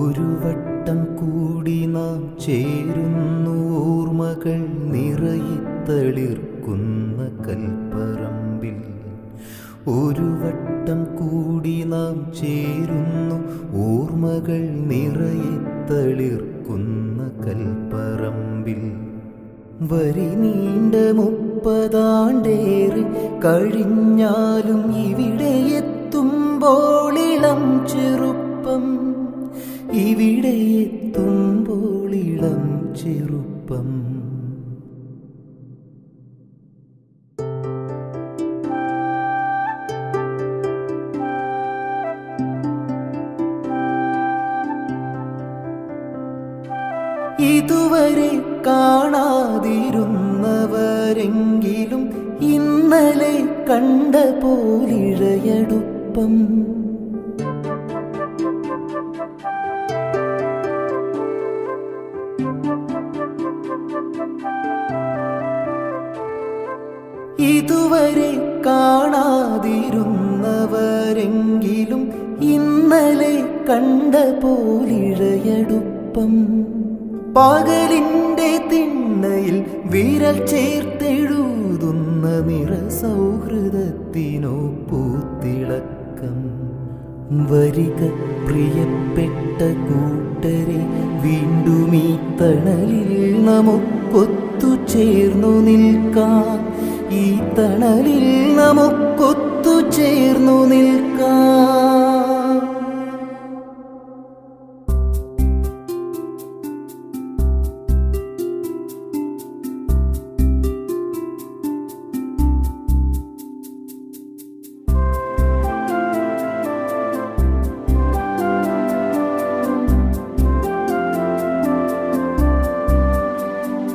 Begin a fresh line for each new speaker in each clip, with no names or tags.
ഒരു വട്ടം കൂടി നാം ചേരുന്നു ഓർമ്മകൾ നിറയിത്തളിർക്കുന്ന കൽപ്പറമ്പിൽ. ഒരു വട്ടം കൂടി നാം ചേരുന്നു ഓർമ്മകൾ നിറയിത്തളിർക്കുന്ന കൽപ്പറമ്പിൽ. വരി നീണ്ട മുപ്പതാണ്ടേറി കഴിഞ്ഞാലും ഇവിടെ എത്തുമ്പോൾ ഇവിടെ എത്തുമ്പോൾ ഇളം ചെറുപ്പം. ഇതുവരെ കാണാതിരുന്നവരെങ്കിലും ഇന്നലെ കണ്ട പോലിഴയടുപ്പം ഇതുവരെ കാണാതിരുന്നവരെങ്കിലും ഇന്നലെ കണ്ട പോലിഴയടുപ്പം. പകലിന്റെ തിണ്ണയിൽ വിരൽ ചേർത്തെഴുതുന്ന നിറ സൗഹൃദത്തിനോ പൂത്തിളക്കം വരിക പ്രിയപ്പെട്ട കൂട്ടരെ വീണ്ടും ഈ തണലിൽ നമുക്കൊത്തു ചേർന്നു നിൽക്കാം. ഈ തണലിൽ നമുക്കൊത്തു ചേർന്നു നിൽക്കാം.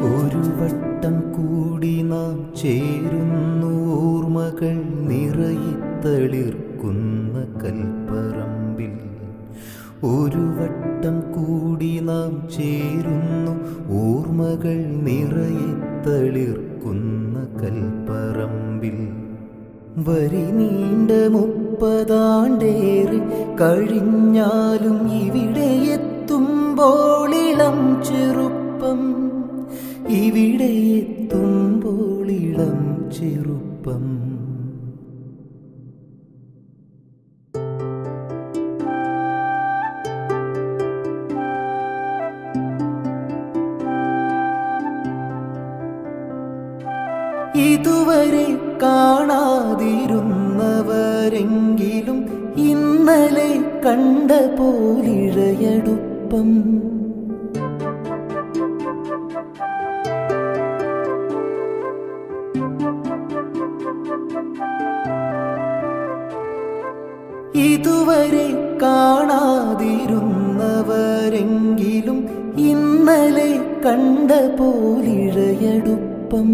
ഒരു വട്ടം കൂടി നാം ചേരുന്നു ഓർമ്മകൾ നിറയിത്തളിർക്കുന്ന കൽപ്പറമ്പിൽ. ഒരു വട്ടം കൂടി നാം ചേരുന്നു ഓർമ്മകൾ നിറയിത്തളിർക്കുന്ന കൽപ്പറമ്പിൽ. വരി നീണ്ട മുപ്പതാണ്ടേറി കഴിഞ്ഞാലും ഇവിടെ എത്തുമ്പോളിളം ചെറുപ്പം. ഇവിടെ എത്തുമ്പോൾ ഇളം ചെറുപ്പം. ഇതുവരെ കാണാതിരുന്നവരെങ്കിലും ഇന്നലെ കണ്ട പോലിഴയടുപ്പം ഇതുവരെ കാണാതിരുന്നവരെങ്കിലും ഇന്നലെ കണ്ട പോലിഴയടുപ്പം